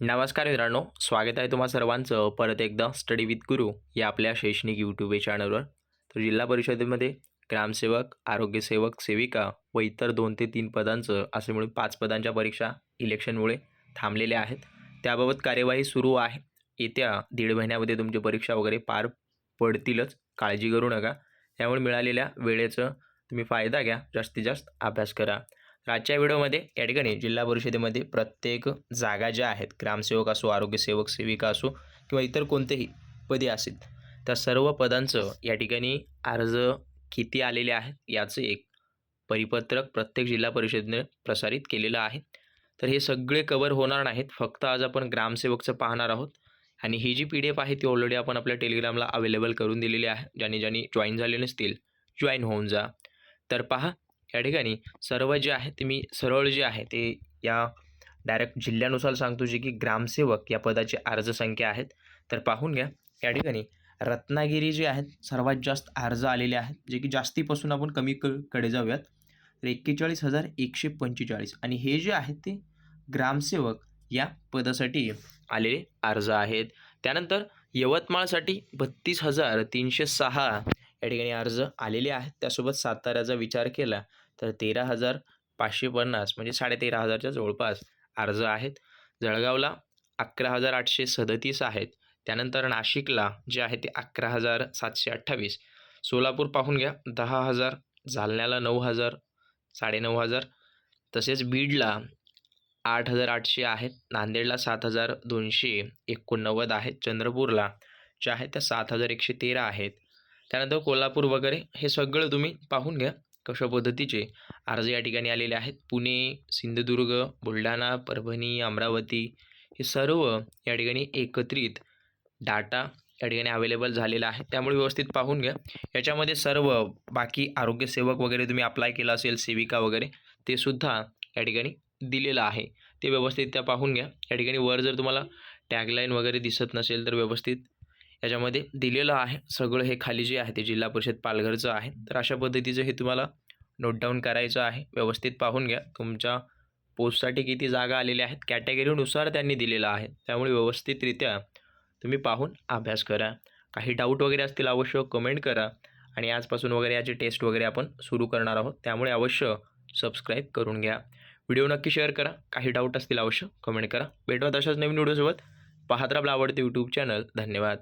नमस्कार मित्रांनो स्वागत आहे तुम्हा सर्वांचं. परत एकदा स्टडी विथ गुरु या आपल्या शैक्षणिक यूट्यूब या चॅनलवर तर जिल्हा परिषदेमध्ये ग्रामसेवक आरोग्यसेवक सेविका व इतर दोन ते तीन पदांचं असे मिळून पाच पदांच्या परीक्षा इलेक्शनमुळे थांबलेल्या आहेत. त्याबाबत कार्यवाही सुरू आहे. येत्या दीड महिन्यामध्ये तुमची परीक्षा वगैरे पार पडतीलच. काळजी करू नका. त्यामुळे मिळालेल्या वेळेचं तुम्ही फायदा घ्या. जास्तीत जास्त अभ्यास करा. आजच्या व्हिडिओमध्ये या ठिकाणी जिल्हा परिषदेमध्ये प्रत्येक जागा ज्या आहेत ग्रामसेवक असो आरोग्यसेवक सेविका असो किंवा इतर कोणतेही पदे असतील त्या सर्व पदांचं या ठिकाणी अर्ज किती आलेले आहेत याचं एक परिपत्रक प्रत्येक जिल्हा परिषदेने प्रसारित केलेलं आहे. तर हे सगळे कवर होणार नाहीत फक्त आज आपण ग्रामसेवकचं पाहणार आहोत. आणि ही जी पी डी एफ आहे ती ऑलरेडी आपण आपल्या टेलिग्रामला अवेलेबल करून दिलेली आहे. ज्याने ज्यांनी जॉईन झाले नसतील जॉईन होऊन जा. तर पहा या ठिकाणी सर्व जे आहे ते मी सरळ जे आहे ते या डायरेक्ट जिल्ह्यानुसार सांगतो जे की ग्रामसेवक या पदाची अर्ज संख्या आहेत. तर पाहून घ्या या ठिकाणी रत्नागिरी जे आहेत सर्वात जास्त अर्ज आलेले आहेत जे की जास्तीपासून आपण कमी क कडे जाऊयात. तर एक्केचाळीस हजार एकशे पंचेचाळीस आणि हे जे आहेत ते ग्रामसेवक या पदासाठी आलेले अर्ज आहेत. त्यानंतर यवतमाळसाठी बत्तीस हजार तीनशे सहा या ठिकाणी अर्ज आलेले आहेत. त्यासोबत साताऱ्याचा विचार केला तर तेरा हजार पाचशे पन्नास म्हणजे साडेतेरा हजारच्या जवळपास अर्ज आहेत. जळगावला अकरा हजार आठशे सदतीस आहेत. त्यानंतर नाशिकला जे आहे ते अकरा हजार सातशे अठ्ठावीस. सोलापूर पाहून घ्या दहा हजार जालन्याला नऊ हजार साडेनऊ हजार. तसेच बीडला आठ हजार आठशे आहेत. नांदेडला सात हजार दोनशे एकोणनव्वद आहेत. चंद्रपूरला जे आहे त्या सात हजार एकशे तेरा आहेत. त्यानंतर कोल्हापूर वगैरे हे सगळं तुम्ही पाहून घ्या कशा पद्धतीचे अर्ज या ठिकाणी आलेले आहेत. पुणे सिंधुदुर्ग बुलढाणा परभणी अमरावती हे सर्व या ठिकाणी एकत्रित डाटा या ठिकाणी अवेलेबल झालेला आहे. त्यामुळे व्यवस्थित पाहून घ्या. याच्यामध्ये सर्व बाकी आरोग्यसेवक वगैरे तुम्ही अप्लाय केला असेल सेविका वगैरे ते सुद्धा या ठिकाणी दिलेलं आहे. ते व्यवस्थित त्या पाहून घ्या. या ठिकाणी वर जर तुम्हाला टॅगलाईन वगैरे दिसत नसेल तर व्यवस्थित याच्यामध्ये दिलेलं आहे. सगळं हे खाली जे आहे ते जिल्हा परिषद पालघरचं आहे. तर अशा पद्धतीचं हे तुम्हाला नोट डाऊन करायचं आहे. व्यवस्थित पाहून घ्या. तुमच्या पोस्टसाठी किती जागा आलेल्या आहेत. कॅटेगरीनुसार त्यांनी दिलेलं आहे. त्यामुळे व्यवस्थितरित्या तुम्ही पाहून अभ्यास करा. काही डाऊट वगैरे असतील अवश्य कमेंट करा. आणि आजपासून वगैरे याची टेस्ट वगैरे आपण सुरू करणार आहोत. त्यामुळे अवश्य सबस्क्राईब करून घ्या. व्हिडिओ नक्की शेअर करा. काही डाऊट असतील अवश्य कमेंट करा. भेटवा तशाच नवीन व्हिडिओसोबत पाहत राहा आपलं आवडते यूट्यूब चॅनल धन्यवाद.